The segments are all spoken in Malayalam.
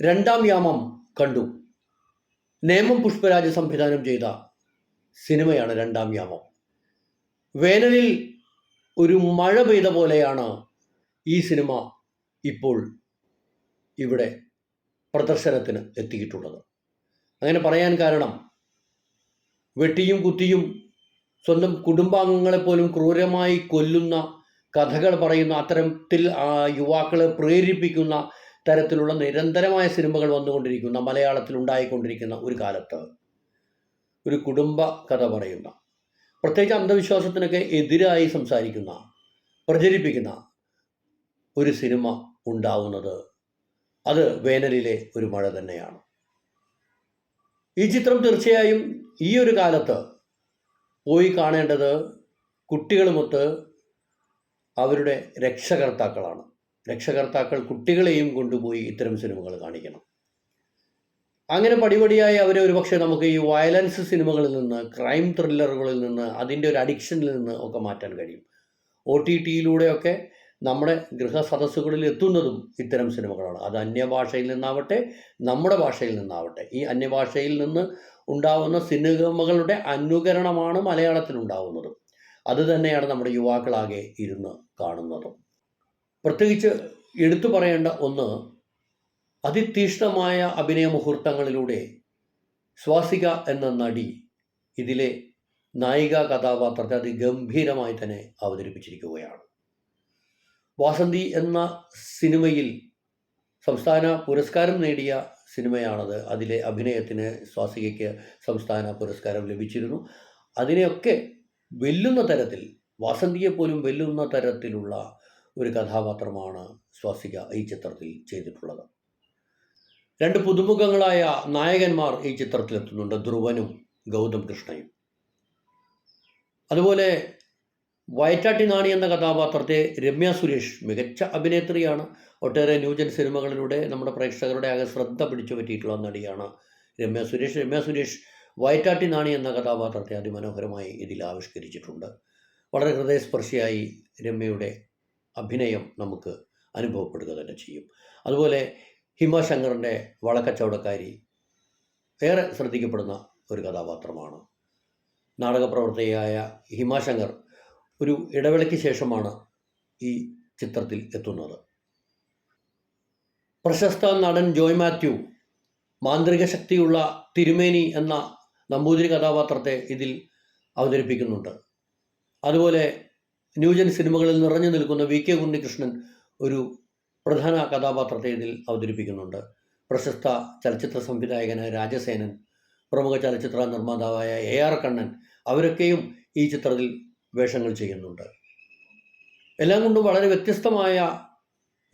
രണ്ടാം യാമം കണ്ടു. നേമം പുഷ്പരാജ് സംവിധാനം ചെയ്ത സിനിമയാണ് രണ്ടാം യാമം. വേനലിൽ ഒരു മഴ പെയ്ത പോലെയാണ് ഈ സിനിമ ഇപ്പോൾ ഇവിടെ പ്രദർശനത്തിന് എത്തിയിട്ടുള്ളത്. അങ്ങനെ പറയാൻ കാരണം വെട്ടിയും കുത്തിയും സ്വന്തം കുടുംബാംഗങ്ങളെ പോലും ക്രൂരമായി കൊല്ലുന്ന കഥകൾ പറയുന്ന അത്തരത്തിൽ യുവാക്കളെ പ്രേരിപ്പിക്കുന്ന തരത്തിലുള്ള നിരന്തരമായ സിനിമകൾ വന്നുകൊണ്ടിരിക്കുന്ന മലയാളത്തിൽ ഉണ്ടായിക്കൊണ്ടിരിക്കുന്ന ഒരു കാലത്ത് ഒരു കുടുംബ കഥ പറയുന്ന പ്രത്യേകിച്ച് അന്ധവിശ്വാസത്തിനൊക്കെ എതിരായി സംസാരിക്കുന്ന പ്രചരിപ്പിക്കുന്ന ഒരു സിനിമ ഉണ്ടാവുന്നത് അത് വേനലിലെ ഒരു മഴ തന്നെയാണ്. ഈ ചിത്രം തീർച്ചയായും ഈ ഒരു കാലത്ത് പോയി കാണേണ്ടത് കുട്ടികളുമൊത്ത് അവരുടെ രക്ഷകർത്താക്കളാണ്. രക്ഷകർത്താക്കൾ കുട്ടികളെയും കൊണ്ടുപോയി ഇത്തരം സിനിമകൾ കാണിക്കണം. അങ്ങനെ പടിപടിയായി അവരെ ഒരുപക്ഷെ നമുക്ക് ഈ വയലൻസ് സിനിമകളിൽ നിന്ന് ക്രൈം ത്രില്ലറുകളിൽ നിന്ന് അതിന്റെ ഒരു അഡിക്ഷനിൽ നിന്ന് ഒക്കെ മാറ്റാൻ കഴിയും. ഒ ടി ടിയിലൂടെയൊക്കെ നമ്മുടെ ഗൃഹസദസ്സുകളിൽ എത്തുന്നതും ഇത്തരം സിനിമകളാണ്. അത് അന്യഭാഷയിൽ നിന്നാവട്ടെ നമ്മുടെ ഭാഷയിൽ നിന്നാവട്ടെ. ഈ അന്യഭാഷയിൽ നിന്ന് ഉണ്ടാവുന്ന സിനിമകളുടെ അനുകരണമാണ് മലയാളത്തിൽ ഉണ്ടാവുന്നത്. അത് തന്നെയാണ് നമ്മുടെ യുവാക്കളാകെ ഇരുന്ന് കാണുന്നതും. പ്രത്യേകിച്ച് എടുത്തു പറയേണ്ട ഒന്ന് അതിതീഷ്ണമായ അഭിനയ മുഹൂർത്തങ്ങളിലൂടെ സ്വാസിക എന്ന നടി ഇതിലെ നായിക കഥാപാത്രത്തെ അതിഗംഭീരമായി തന്നെ അവതരിപ്പിച്ചിരിക്കുകയാണ്. വാസന്തി എന്ന സിനിമയിൽ സംസ്ഥാന പുരസ്കാരം നേടിയ സിനിമയാണത്. അതിലെ അഭിനയത്തിന് സ്വാസികയ്ക്ക് സംസ്ഥാന പുരസ്കാരം ലഭിച്ചിരുന്നു. അതിനെയൊക്കെ വെല്ലുന്ന തരത്തിൽ വാസന്തിയെ പോലും വെല്ലുന്ന തരത്തിലുള്ള ഒരു കഥാപാത്രമാണ് സ്വാസിക ഈ ചിത്രത്തിൽ ചെയ്തിട്ടുള്ളത്. രണ്ട് പുതുമുഖങ്ങളായ നായകന്മാർ ഈ ചിത്രത്തിലെത്തുന്നുണ്ട് ധ്രുവനും ഗൗതം കൃഷ്ണയും. അതുപോലെ വയറ്റാട്ടി നാണി എന്ന കഥാപാത്രത്തെ രമ്യ സുരേഷ് മികച്ച അഭിനേത്രിയാണ്. ഒട്ടേറെ ന്യൂജൻ സിനിമകളിലൂടെ നമ്മുടെ പ്രേക്ഷകരുടെ ആകെ ശ്രദ്ധ പിടിച്ചു പറ്റിയിട്ടുള്ള നടിയാണ് രമ്യ സുരേഷ്. രമ്യ സുരേഷ് വയറ്റാട്ടി നാണി എന്ന കഥാപാത്രത്തെ അതിമനോഹരമായി ഇതിൽ ആവിഷ്കരിച്ചിട്ടുണ്ട്. വളരെ ഹൃദയസ്പർശിയായി രമ്യയുടെ അഭിനയം നമുക്ക് അനുഭവപ്പെടുക തന്നെ ചെയ്യും. അതുപോലെ ഹിമ ശങ്കറിന്റെ വളക്കച്ചവടക്കാരി ഏറെ ശ്രദ്ധിക്കപ്പെടുന്ന ഒരു കഥാപാത്രമാണ്. നാടകപ്രവർത്തകയായ ഹിമാശങ്കർ ഒരു ഇടവേളയ്ക്ക് ശേഷമാണ് ഈ ചിത്രത്തിൽ എത്തുന്നത്. പ്രശസ്ത നടൻ ജോയ് മാത്യു മാന്ത്രിക ശക്തിയുള്ള തിരുമേനി എന്ന നമ്പൂതിരി കഥാപാത്രത്തെ ഇതിൽ അവതരിപ്പിക്കുന്നുണ്ട്. അതുപോലെ ന്യൂജൻ സിനിമകളിൽ നിറഞ്ഞു നിൽക്കുന്ന വി കെ ഉണ്ണികൃഷ്ണൻ ഒരു പ്രധാന കഥാപാത്രത്തെ ഇതിൽ അവതരിപ്പിക്കുന്നുണ്ട്. പ്രശസ്ത ചലച്ചിത്ര സംവിധായകനായ രാജസേനൻ പ്രമുഖ ചലച്ചിത്ര നിർമ്മാതാവായ എ ആർ കണ്ണൻ അവരൊക്കെയും ഈ ചിത്രത്തിൽ വേഷങ്ങൾ ചെയ്യുന്നുണ്ട്. എല്ലാം കൊണ്ടും വളരെ വ്യത്യസ്തമായ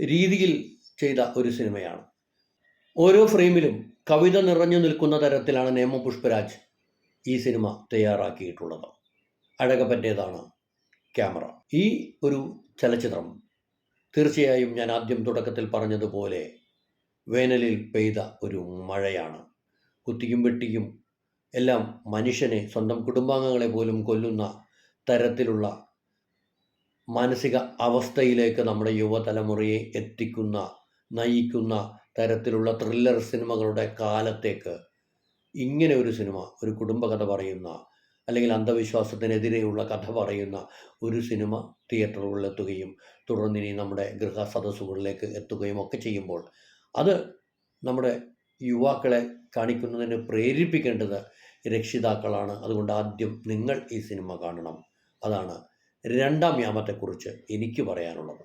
രീതിയിൽ ചെയ്ത ഒരു സിനിമയാണ്. ഓരോ ഫ്രെയിമിലും കവിത നിറഞ്ഞു നിൽക്കുന്ന തരത്തിലാണ് നേമ പുഷ്പരാജ് ഈ സിനിമ തയ്യാറാക്കിയിട്ടുള്ളത്. അഴകപ്പറ്റേതാണ് ക്യാമറ. ഈ ഒരു ചലച്ചിത്രം തീർച്ചയായും ഞാൻ ആദ്യം തുടക്കത്തിൽ പറഞ്ഞതുപോലെ വേനലിൽ പെയ്ത ഒരു മഴയാണ്. കുത്തിയും വെട്ടിയും എല്ലാം മനുഷ്യനെ സ്വന്തം കുടുംബാംഗങ്ങളെ പോലും കൊല്ലുന്ന തരത്തിലുള്ള മാനസിക അവസ്ഥയിലേക്ക് നമ്മുടെ യുവതലമുറയെ എത്തിക്കുന്ന നയിക്കുന്ന തരത്തിലുള്ള ത്രില്ലർ സിനിമകളുടെ കാലത്തേക്ക് ഇങ്ങനെ ഒരു സിനിമ ഒരു കുടുംബകഥ പറയുന്ന അല്ലെങ്കിൽ അന്ധവിശ്വാസത്തിനെതിരെയുള്ള കഥ പറയുന്ന ഒരു സിനിമ തിയേറ്ററുകളിൽ എത്തുകയും തുടർന്ന് ഇനി നമ്മുടെ ഗൃഹ സദസ്സുകളിലേക്ക് എത്തുകയും ഒക്കെ ചെയ്യുമ്പോൾ അത് നമ്മുടെ യുവാക്കളെ കാണിക്കുന്നതിന് പ്രേരിപ്പിക്കേണ്ടത് രക്ഷിതാക്കളാണ്. അതുകൊണ്ട് ആദ്യം നിങ്ങൾ ഈ സിനിമ കാണണം. അതാണ് രണ്ടാം യാമത്തെക്കുറിച്ച് എനിക്ക് പറയാനുള്ളത്.